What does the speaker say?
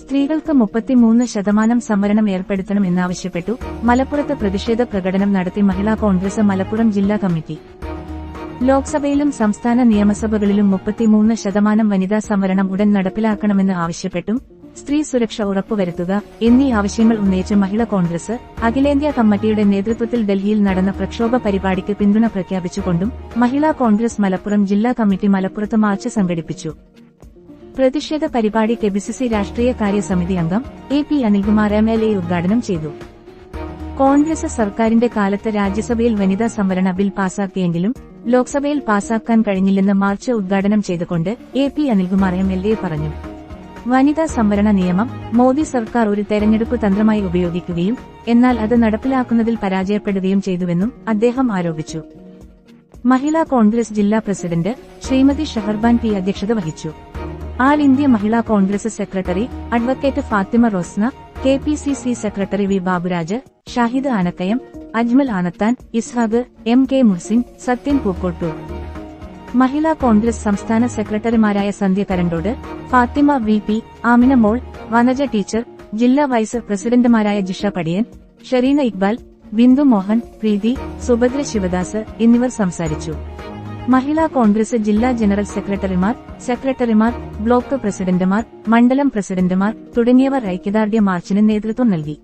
സ്ത്രീകൾക്ക് മുപ്പത്തിമൂന്ന് ശതമാനം സംവരണം ഏർപ്പെടുത്തണമെന്നാവശ്യപ്പെട്ടു. മലപ്പുറത്ത് പ്രതിഷേധ പ്രകടനം നടത്തി മഹിളാ കോൺഗ്രസ് മലപ്പുറം ജില്ലാ കമ്മിറ്റി. ലോക്സഭയിലും സംസ്ഥാന നിയമസഭകളിലും മുപ്പത്തിമൂന്ന് ശതമാനം വനിതാ സംവരണം ഉടൻ നടപ്പിലാക്കണമെന്ന് ആവശ്യപ്പെട്ടും. സ്ത്രീ സുരക്ഷ ഉറപ്പുവരുത്തുക എന്നീ ആവശ്യങ്ങൾ ഉന്നയിച്ച് മഹിളാ കോൺഗ്രസ് അഖിലേന്ത്യാ കമ്മിറ്റിയുടെ നേതൃത്വത്തിൽ ഡൽഹിയിൽ നടന്ന പ്രക്ഷോഭ പരിപാടിക്ക് പിന്തുണ പ്രഖ്യാപിച്ചുകൊണ്ടും മഹിളാ കോൺഗ്രസ് മലപ്പുറം ജില്ലാ കമ്മിറ്റി മലപ്പുറത്ത് മാർച്ച് സംഘടിപ്പിച്ചു. പ്രതിഷേധ പരിപാടി കെബിസിസി രാഷ്ട്രീയ കാര്യ സമിതി അംഗം A P Anilkumar M L A ഉദ്ഘാടനം ചെയ്തു. കോൺഗ്രസ് സർക്കാരിന്റെ കാലത്ത് രാജ്യസഭയിൽ വനിതാ സംവരണ ബിൽ പാസാക്കിയെങ്കിലും ലോക്സഭയിൽ പാസാക്കാൻ കഴിഞ്ഞില്ലെന്ന് മാർച്ച് ഉദ്ഘാടനം ചെയ്തുകൊണ്ട് A P Anilkumar M L A പറഞ്ഞു. വനിതാ സംവരണ നിയമം മോദി സർക്കാർ ഒരു തെരഞ്ഞെടുപ്പ് തന്ത്രമായി ഉപയോഗിക്കുകയും എന്നാൽ അത് നടപ്പിലാക്കുന്നതിൽ പരാജയപ്പെടുകയും ചെയ്തുവെന്നും അദ്ദേഹം ആരോപിച്ചു. മഹിളാ കോൺഗ്രസ് ജില്ലാ പ്രസിഡന്റ് ശ്രീമതി ഷഹർബാൻ പി അധ്യക്ഷത വഹിച്ചു. All India Mahila Congress secretary advocate Fathima Rosna K P C C secretary V Baburaj Shahid Anakkayam Ajmal Anathan Ishaq M K Muhsin Sathyan Pookkottur. Mahila Congress സംസ്ഥാന സെക്രട്ടറിമാരായ Sandhya Karandode Fathima V P Amina Mol Vanaja teacher ജില്ലാ vice പ്രസിഡന്റുമാരായ ജിഷ പടിയൻ ഷെറീന ഇക്ബാൽ ബിന്ദു മോഹൻ പ്രീതി സുഭദ്ര ശിവദാസ് എന്നിവർ സംസാരിച്ചു. മഹിളാ കോൺഗ്രസ് ജില്ലാ general സെക്രട്ടറിമാർ സെക്രട്ടറിമാർ block പ്രസിഡന്റുമാർ മണ്ഡലം പ്രസിഡന്റുമാർ തുടങ്ങിയവർ ഐക്യദാർഢ്യ മാർച്ചിന് നേതൃത്വം നൽകി.